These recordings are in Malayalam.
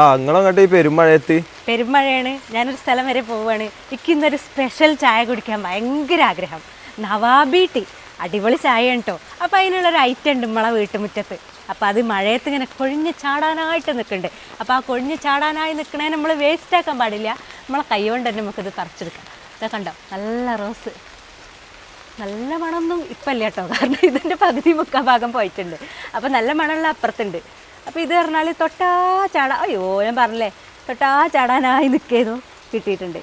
ആ നിങ്ങളങ്ങോട്ട് ഈ പെരുമഴയത്ത്? പെരുമഴയാണ്. ഞാനൊരു സ്ഥലം വരെ പോവുകയാണ്. എനിക്ക് ഇന്നൊരു സ്പെഷ്യൽ ചായ കുടിക്കാൻ ഭയങ്കര ആഗ്രഹം. നവാബി ടീ. അടിപൊളി ചായ കേട്ടോ അപ്പോൾ അതിനുള്ളൊരു ഐറ്റം ഉണ്ട് നമ്മളെ വീട്ടുമുറ്റത്ത്. അപ്പോൾ അത് മഴയത്ത് ഇങ്ങനെ കൊഴിഞ്ഞ് ചാടാനായിട്ട് നിൽക്കുന്നുണ്ട് അപ്പോൾ ആ കൊഴിഞ്ഞ് ചാടാനായി നിൽക്കണേ നമ്മൾ വേസ്റ്റ് ആക്കാൻ പാടില്ല. നമ്മളെ കൈ കൊണ്ട് തന്നെ നമുക്കിത് തറച്ചെടുക്കാം ഇതൊക്കെ കണ്ടോ? നല്ല റോസ് നല്ല മണമൊന്നും ഇപ്പം കേട്ടോ കാരണം ഇതിന്റെ പകുതി മുക്കാ ഭാഗം പോയിട്ടുണ്ട്. അപ്പോൾ നല്ല മണമുള്ള അപ്പുറത്തുണ്ട്. അപ്പോൾ ഇത് പറഞ്ഞാൽ തൊട്ടാ ചാടാ അയ്യോ ഞാൻ പറഞ്ഞില്ലേ തൊട്ടാ ചാടാനായി നിൽക്കുന്നു കിട്ടിയിട്ടുണ്ട്.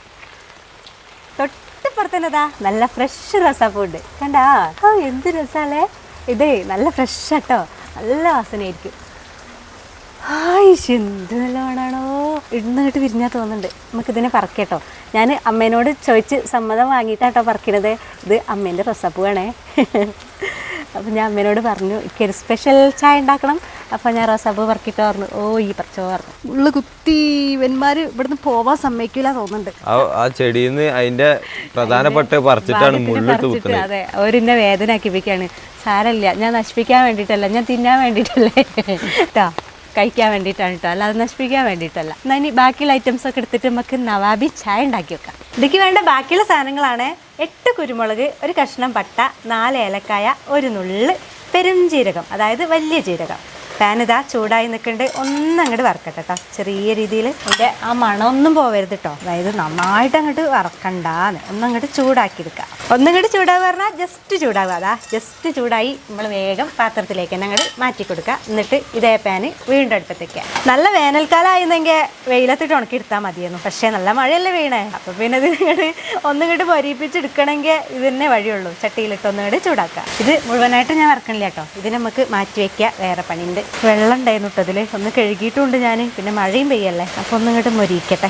തൊട്ടിപ്പുറത്തന്നെതാ നല്ല ഫ്രഷ് റസാപ്പൂണ്ട് കണ്ടാ? ഓ എന്ത് രസാലേ ഇതേ നല്ല ഫ്രഷ് ആട്ടോ. നല്ല വാസനയായിരിക്കും. ഹായ് എന്ത് നല്ല മണാണോ? ഇടുന്നിട്ട് വിരിഞ്ഞാൽ തോന്നുന്നുണ്ട്. നമുക്കിതിനെ പറക്കേട്ടോ. ഞാൻ അമ്മേനോട് ചോദിച്ച് സമ്മതം വാങ്ങിയിട്ടാട്ടോ പറക്കണത്. ഇത് അമ്മേന്റെ റസാപ്പൂവാണേ അപ്പം ഞാൻ അമ്മേനോട് പറഞ്ഞു എനിക്കൊരു സ്പെഷ്യൽ ചായ ഉണ്ടാക്കണം. അപ്പോൾ ഞാൻ റസാബ് പറക്കിട്ട് പറഞ്ഞു ഓ ഈ പറിച്ചോ പറഞ്ഞു. ഉള്ളു കുത്തി ഇവന്മാർ ഇവിടുന്ന് പോവാൻ സമ്മതിക്കില്ല തോന്നുന്നുണ്ട്. ആ ആ ചെടിയിൽ നിന്ന് അതിന്റെ പ്രധാനപ്പെട്ട പറിച്ചിട്ടാണ് മുള്ളിട്ട് കുത്തുന്നത് അതെ അവരെന്നെ വേദന ആക്കിപ്പിക്കാണ് സാരല്ല ഞാൻ നശിപ്പിക്കാൻ വേണ്ടിട്ടല്ല ഞാൻ തിന്നാൻ വേണ്ടിയിട്ടല്ലേ? കേട്ടോ കഴിക്കാൻ വേണ്ടിയിട്ടാണ് കേട്ടോ അല്ലാതെ നശിപ്പിക്കാൻ വേണ്ടിയിട്ടല്ല. എന്നാൽ ഇനി ബാക്കിയുള്ള ഐറ്റംസ് ഒക്കെ എടുത്തിട്ട് നമുക്ക് നവാബി ചായ ഉണ്ടാക്കി വെക്കാം. ഇതിക്ക് വേണ്ട ബാക്കിയുള്ള സാധനങ്ങളാണ് എട്ട് കുരുമുളക് ഒരു കഷ്ണം പട്ട നാല് ഏലക്കായ ഒരു നുള്ള് പെരുംജീരകം അതായത് വലിയ ജീരകം. പാൻ ഇതാ ചൂടായി നിൽക്കുന്നുണ്ട് ഒന്നങ്ങോട്ട് വറക്കട്ടെ കേട്ടോ ചെറിയ രീതിയിൽ അതിന്റെ ആ മണമൊന്നും പോവരുത് കേട്ടോ അതായത് നന്നായിട്ട് അങ്ങോട്ട് വറക്കണ്ടാന്ന്. ഒന്നങ്ങോട്ട് ചൂടാക്കി എടുക്കുക ഒന്നങ്ങോട്ട് ചൂടാവുക പറഞ്ഞാൽ ജസ്റ്റ് ചൂടാവുക. അതാ ജസ്റ്റ് ചൂടായി നമ്മൾ വേഗം പാത്രത്തിലേക്ക് തന്നെ അങ്ങോട്ട് മാറ്റി കൊടുക്കുക എന്നിട്ട് ഇതേ പാന് വീണ്ടും അടുപ്പത്തേക്ക്. നല്ല വേനൽക്കാലമായിരുന്നെങ്കിൽ വെയിലത്തിട്ട് ഉണക്കി എടുത്താൽ മതിയായിരുന്നു. പക്ഷേ നല്ല മഴയല്ലേ വീണേ അപ്പോൾ പിന്നെ ഇത് ഇങ്ങോട്ട് ഒന്നിങ്ങോട്ട് പൊരിപ്പിച്ചെടുക്കണമെങ്കിൽ ഇത് തന്നെ വഴിയുള്ളൂ. ചട്ടിയിലിട്ട് ഒന്നുകൂടി ചൂടാക്കുക ഇത് മുഴുവനായിട്ട് ഞാൻ വറക്കണില്ല കേട്ടോ ഇത് നമുക്ക് മാറ്റി വയ്ക്കുക വേറെ പണിയുണ്ട്. വെള്ളം ഉണ്ടായിരുന്നു കേട്ടോ ഇതിൽ ഒന്ന് കഴുകിയിട്ടുണ്ട് ഞാൻ പിന്നെ മഴയും പെയ്യല്ലേ. അപ്പോൾ ഒന്നിങ്ങോട്ട് മൊരിക്കട്ടെ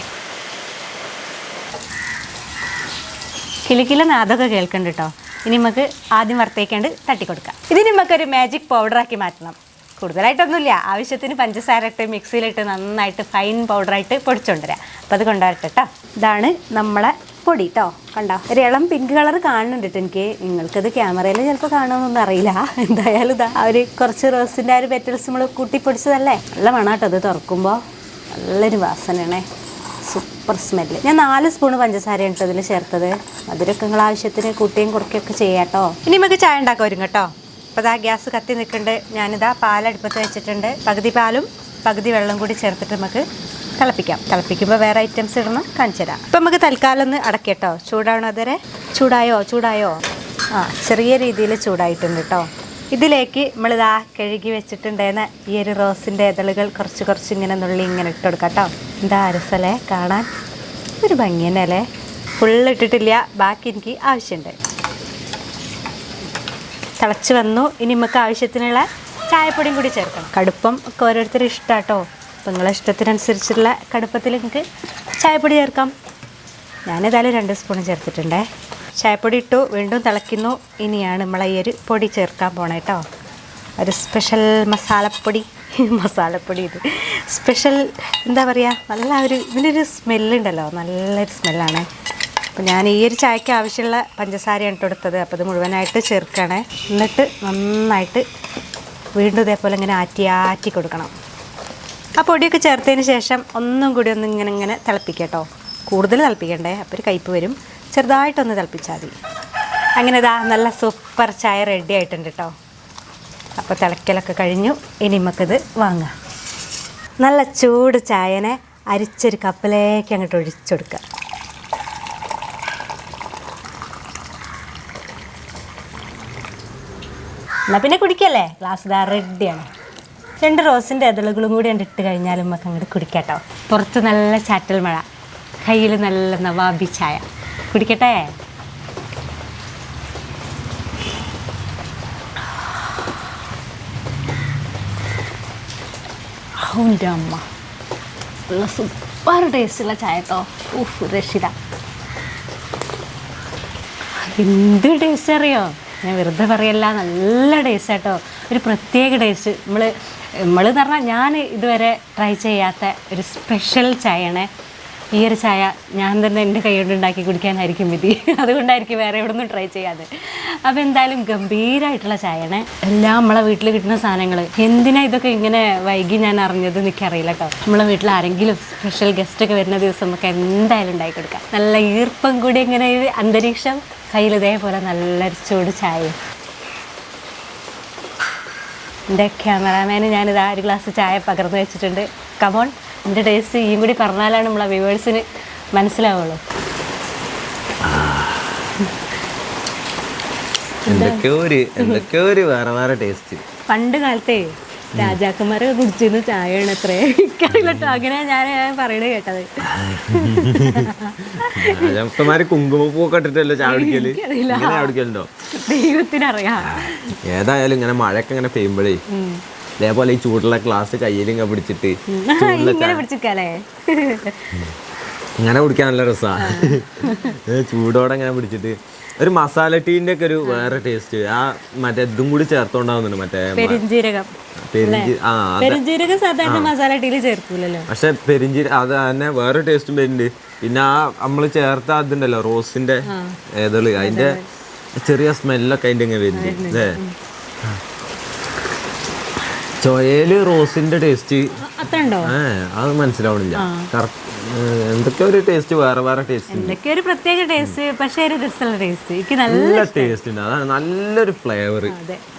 കിലുക്കില നാദമൊക്കെ കേൾക്കുന്നുണ്ട് കേട്ടോ ഇനി നമുക്ക് ആദ്യം വറുത്തേക്കാണ്ട് തട്ടിക്കൊടുക്കാം. ഇതിന് നമുക്കൊരു മാജിക് പൗഡറാക്കി മാറ്റണം. കൂടുതലായിട്ടൊന്നുമില്ല. ആവശ്യത്തിന് പഞ്ചസാര ഇട്ട് മിക്സിയിലിട്ട് നന്നായിട്ട് ഫൈൻ പൗഡറായിട്ട് പൊടിച്ചുകൊണ്ടുവരാം അപ്പോൾ അത് കൊണ്ടുവരട്ടെ കേട്ടോ ഇതാണ് നമ്മളെ പൊടി കേട്ടോ കണ്ടോ? ഒരു ഇളം പിങ്ക് കളർ കാണുന്നുണ്ട് എനിക്ക്. നിങ്ങൾക്കത് ക്യാമറയിൽ ചിലപ്പോൾ കാണുമെന്നൊന്നും അറിയില്ല. എന്തായാലും ഇതാ ഒരു കുറച്ച് റോസിന്റെ ആ ഒരു പെറ്റൽസ് നമ്മൾ കൂട്ടിപ്പൊടിച്ചതല്ലേ? നല്ല മണം കേട്ടോ അത് തുറക്കുമ്പോൾ നല്ലൊരു വാസനയാണേ. സൂപ്പർ സ്മെല്ല് ഞാൻ നാല് സ്പൂൺ പഞ്ചസാരയാണ് കേട്ടോ ചേർത്തത്. മധുരമൊക്കെ നിങ്ങൾ ആവശ്യത്തിന് കൂട്ടിയും കുറയ്ക്കുകയൊക്കെ ചെയ്യാട്ടോ ഇനി നമുക്ക് ചായ ഉണ്ടാക്കാൻ വരും കേട്ടോ അപ്പോൾ ഇതാ ഗ്യാസ് കത്തി നിൽക്കുന്നുണ്ട്. ഞാനിതാ പാലടുപ്പത്ത് വെച്ചിട്ടുണ്ട്. പകുതി പാലും പകുതി വെള്ളം കൂടി ചേർത്തിട്ട് നമുക്ക് തിളപ്പിക്കാം. തിളപ്പിക്കുമ്പോൾ വേറെ ഐറ്റംസ് ഇടണം. കാണിച്ചു തരാം. ഇപ്പം നമുക്ക് തൽക്കാലം ഒന്ന് അടക്കട്ടോ ചൂടാവണം അതുവരെ ചൂടായോ? ചൂടായോ? ആ ചെറിയ രീതിയിൽ ചൂടായിട്ടുണ്ട് കേട്ടോ. ഇതിലേക്ക് നമ്മളിതാ കഴുകി വെച്ചിട്ടുണ്ടായിരുന്ന ഈ ഒരു റോസിന്റെ ഇതളുകൾ കുറച്ച് കുറച്ച് ഇങ്ങനെ നുള്ളി ഇങ്ങനെ ഇട്ട് കൊടുക്കാം കേട്ടോ. എന്താ അരസലേ കാണാൻ ഒരു ഭംഗി തന്നെ അല്ലേ? ഫുള്ള് ഇട്ടിട്ടില്ല. ബാക്കി എനിക്ക് ആവശ്യമുണ്ട്. തിളച്ച് വന്നു. ഇനി നമുക്ക് ആവശ്യത്തിനുള്ള ചായപ്പൊടിയും കൂടി ചേർക്കണം. കടുപ്പം ഒക്കെ ഓരോരുത്തരും ഇഷ്ടാട്ടോ. അപ്പം നിങ്ങളെ ഇഷ്ടത്തിനനുസരിച്ചുള്ള കടുപ്പത്തിൽ നിങ്ങൾക്ക് ചായപ്പൊടി ചേർക്കാം. ഞാനേതായാലും രണ്ട് സ്പൂൺ ചേർത്തിട്ടുണ്ടേ. ചായപ്പൊടി ഇട്ടു വീണ്ടും തിളയ്ക്കുന്നു. ഇനിയാണ് നമ്മളെ ഈ ഒരു പൊടി ചേർക്കാൻ പോണേ കേട്ടോ ഒരു സ്പെഷ്യൽ മസാലപ്പൊടി. മസാലപ്പൊടി ഇത്. സ്പെഷ്യൽ എന്താ പറയുക നല്ല ഒരു ഇതിനൊരു സ്മെല്ലുണ്ടല്ലോ നല്ലൊരു സ്മെല്ലാണ് അപ്പോൾ ഞാൻ ഈ ഒരു ചായക്ക് ആവശ്യമുള്ള പഞ്ചസാരയാണ് ഇട്ട് കൊടുത്തത്. അപ്പോൾ ഇത് മുഴുവനായിട്ട് ചേർക്കണേ എന്നിട്ട് നന്നായിട്ട് വീണ്ടും ഇതേപോലെ ഇങ്ങനെ ആറ്റി ആറ്റി കൊടുക്കണം. ആ പൊടിയൊക്കെ ചേർത്തതിന് ശേഷം ഒന്നും കൂടി ഒന്ന് ഇങ്ങനെ ഇങ്ങനെ തിളപ്പിക്കട്ടോ കൂടുതൽ തിളപ്പിക്കണ്ടേ? അപ്പോൾ ഒരു കയ്പ്പ് വരും. ചെറുതായിട്ടൊന്ന് തിളപ്പിച്ചാൽ മതി. അങ്ങനെ ഇതാ നല്ല സൂപ്പർ ചായ റെഡി ആയിട്ടുണ്ട് കേട്ടോ. അപ്പോൾ തിളക്കലൊക്കെ കഴിഞ്ഞു. ഇനി നമുക്കിത് വാങ്ങാം. നല്ല ചൂട് ചായനെ അരിച്ചൊരു കപ്പിലേക്ക് അങ്ങോട്ട് ഒഴിച്ചെടുക്കുക എന്നാൽ പിന്നെ കുടിക്കല്ലേ? ഗ്ലാസ് ഇതാ റെഡിയാണ് രണ്ട് റോസിന്റെ ഇതളുകളും കൂടി അങ്ങട് ഇട്ട് കഴിഞ്ഞാലും നമുക്ക് അങ്ങോട്ട് കുടിക്കാട്ടോ. പുറത്ത് നല്ല ചാറ്റൽ മഴ. കയ്യിൽ നല്ല നവാബി ചായ. കുടിക്കട്ടെ? അവന്റെ അമ്മ. നല്ല സൂപ്പർ ടേസ്റ്റുള്ള ചായ ഉഫ് രക്ഷിത. എന്ത് ടേസ്റ്റ് അറിയോ? ഞാൻ വെറുതെ പറയല്ല നല്ല ടേസ്റ്റ് കേട്ടോ ഒരു പ്രത്യേക ടേസ്റ്റ് നമ്മൾ നമ്മൾ എന്ന് പറഞ്ഞാൽ ഞാൻ ഇതുവരെ ട്രൈ ചെയ്യാത്ത ഒരു സ്പെഷ്യൽ ചായയാണ്. ഈ ഒരു ചായ ഞാൻ തന്നെ എന്റെ കൈ കൊണ്ട് ഉണ്ടാക്കി കുടിക്കാനായിരിക്കും വിധി. അതുകൊണ്ടായിരിക്കും വേറെ എവിടെ നിന്നും ട്രൈ ചെയ്യാതെ. അപ്പോൾ എന്തായാലും ഗംഭീരമായിട്ടുള്ള ചായയാണ്. എല്ലാം നമ്മളെ വീട്ടിൽ കിട്ടുന്ന സാധനങ്ങൾ എന്തിനാ ഇതൊക്കെ ഇങ്ങനെ വൈകി ഞാൻ അറിഞ്ഞത് എനിക്കറിയില്ല കേട്ടോ. നമ്മളെ വീട്ടിൽ ആരെങ്കിലും സ്പെഷ്യൽ ഗസ്റ്റ് ഒക്കെ വരുന്ന ദിവസം നമുക്ക് എന്തായാലും ഉണ്ടാക്കി കൊടുക്കാം. നല്ല ഈർപ്പം കൂടി ഇങ്ങനെ അന്തരീക്ഷം. കയ്യിൽ ഇതേപോലെ നല്ലൊരു ചൂട് ചായയും എന്റെ ക്യാമറാമാന് ഞാനിത് ആ ഒരു ഗ്ലാസ് ചായ പകർന്നു വെച്ചിട്ടുണ്ട്. കമോൺ എന്റെ ടേസ്റ്റ് ഈ കൂടി പറഞ്ഞാലാണ് നമ്മളെ വ്യൂവേഴ്സിന് മനസ്സിലാവുള്ളൂ. എന്തൊക്കെയോ ഒരു എന്തൊക്കെയോ ഒരു വേറെ വേറെ ടേസ്റ്റ് പണ്ട് കാലത്തെ രാജാക്കന്മാരെ കുടിച്ചിരുന്ന ചായയാണ് അത്രേ. കേട്ടോ അങ്ങനെ ഞാൻ പറയണ കേട്ടത്. രാജാക്കന്മാര് കുങ്കുമപ്പൂക്കെ ഇട്ടിട്ടല്ലോ ചായ കുടിക്കൽ. കുടിക്കലുണ്ടോ? ദൈവത്തിനറിയാം. ഏതായാലും ഇങ്ങനെ മഴയൊക്കെ ഇങ്ങനെ പെയ്യുമ്പോഴേ അതേപോലെ ഈ ചൂടുള്ള ഗ്ലാസ് കയ്യിലിങ്ങനെ പിടിച്ചിട്ട് ഇങ്ങനെ കുടിക്കാൻ നല്ല രസമാണ് ചൂടോടെ ഇങ്ങനെ പിടിച്ചിട്ട് ഒരു മസാല ടീന്റെ ഒക്കെ ഒരു വേറെ ടേസ്റ്റ് ആ മറ്റേ ഇതും കൂടി ചേർത്തോണ്ടാവുന്നുണ്ട് മറ്റേ പെരിഞ്ജീരകം സാധാരണ മസാല ടീയിൽ ചേർക്കൂലല്ലോ. പക്ഷെ പെരിഞ്ചി അത് തന്നെ വേറെ ടേസ്റ്റും വരുന്നുണ്ട്. പിന്നെ ആ നമ്മൾ ചേർത്ത അതുണ്ടല്ലോ റോസിന്റെ ഏതൾ അതിന്റെ ചെറിയ സ്മെല്ലൊക്കെ അതിന്റെ ഇങ്ങനെ വരുന്നത് അല്ലേ? ചൊയയിൽ റോസിന്റെ ടേസ്റ്റ് ഏ അത് മനസ്സിലാവണില്ല. എന്തൊക്കെ ഒരു ടേസ്റ്റ് വേറെ വേറെ ടേസ്റ്റ് എന്തൊക്കെ ഒരു പ്രത്യേക ടേസ്റ്റ് പക്ഷേ ഒരു രസമുള്ള ടേസ്റ്റ്. എനിക്ക് നല്ല ടേസ്റ്റ് ഉണ്ട്. അതാണ് നല്ലൊരു ഫ്ലേവർ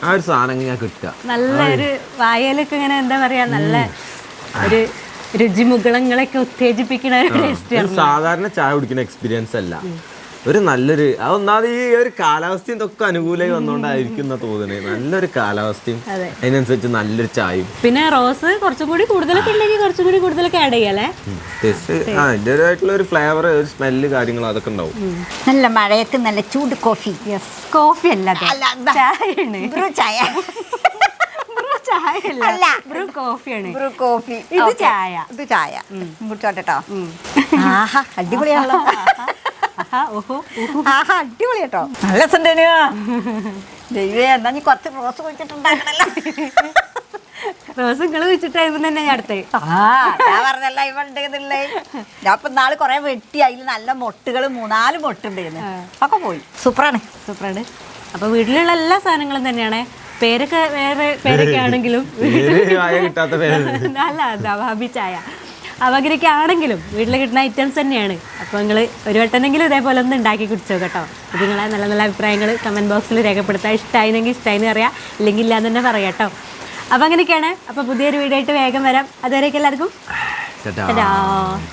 ആ ഒരു സാധനം ഇങ്ങനെ കിട്ടുക. നല്ലൊരു വായലൊക്കെ ഇങ്ങനെ എന്താ പറയാ നല്ല ഒരു രുചിമുകളങ്ങളൊക്കെ ഉത്തേജിപ്പിക്കുന്ന ഒരു ടേസ്റ്റ് ഒരു സാധാരണ ചായ കുടിക്കുന്ന എക്സ്പീരിയൻസ് അല്ല. ഒരു നല്ലൊരു അതൊന്നാമത് ഈ ഒരു കാലാവസ്ഥയും ഇതൊക്കെ അനുകൂലമായി വന്നുകൊണ്ടായിരിക്കും എന്നാ തോന്നുന്നത് നല്ലൊരു കാലാവസ്ഥയും അതെ. അതിനനുസരിച്ച് നല്ലൊരു ചായയും. പിന്നെ റോസ് കുറച്ചും കൂടി കൂടുതലൊക്കെ ഉണ്ടെങ്കിൽ കുറച്ചും കൂടി കൂടുതലൊക്കെ ആഡ് ചെയ്യാലേ ടേസ്റ്റ് ആ അതിന്റെതായിട്ടുള്ള ഒരു ഫ്ലേവർ ഒരു സ്മെല്ല് കാര്യങ്ങൾ അതൊക്കെ ഉണ്ടാവും. നല്ല മഴയത്ത് നല്ല ചൂട് കോഫി കോഫി അല്ല ചായ. ബ്രൂ ചായയല്ല. അല്ല. ബ്രൂ കോഫിയാണ് ബ്രൂ കോഫി ഇത് ചായ. ഇത് ചായ. ആഹാ അടിപൊളിയാണല്ലോ. ആഹാ. അടിപൊളി കേട്ടോ. നല്ല രസമുണ്ടേനു ദൈവേ എന്നാ നീ കുറച്ച് റോസ് കുഴിച്ചിട്ടുണ്ടാക്കണല്ലോ. റോസ് നിങ്ങൾ വെച്ചിട്ടായിരുന്നു തന്നെ ഞാൻ അടുത്തേ ആ ഞാൻ പറഞ്ഞല്ല ഇവ ഉണ്ടെന്നുള്ളേ ഞാൻ ഇപ്പൊ നാൾ കൊറേ വെട്ടി അതിൽ നല്ല മൊട്ടുകൾ മൂന്നാൽ മൊട്ടുണ്ടായിരുന്നു. ഒക്കെ പോയി. സൂപ്പറാണ്. സൂപ്പറാണ്. അപ്പൊ വീട്ടിലുള്ള എല്ലാ സാധനങ്ങളും തന്നെയാണ്. പേരൊക്കെ വേറെ പേരൊക്കെ ആണെങ്കിലും. നല്ല ആയ കിട്ടാത്ത പേര്. അല്ല ദവാബി ചായ. അവഗരൊക്കെ ആണെങ്കിലും വീട്ടിൽ കിട്ടുന്ന ഐറ്റംസ് തന്നെയാണ്. അപ്പോൾ നിങ്ങൾ ഒരു വട്ടമെങ്കിലും ഇതേപോലെ ഒന്ന് ഉണ്ടാക്കി കുടിച്ചോ കേട്ടോ. ഇത് നിങ്ങളെ നല്ല നല്ല അഭിപ്രായങ്ങൾ കമന്റ് ബോക്സിൽ രേഖപ്പെടുത്താം ഇഷ്ടമായിരുന്നെങ്കിൽ ഇഷ്ടമായിരുന്നു പറയാം. ഇല്ലെങ്കിൽ ഇല്ലാന്ന് തന്നെ പറയാം കേട്ടോ. അപ്പോൾ അങ്ങനെയൊക്കെയാണ്. അപ്പോൾ പുതിയൊരു വീഡിയോ ആയിട്ട് വേഗം വരാം. അതുവരെയൊക്കെ എല്ലാവർക്കും.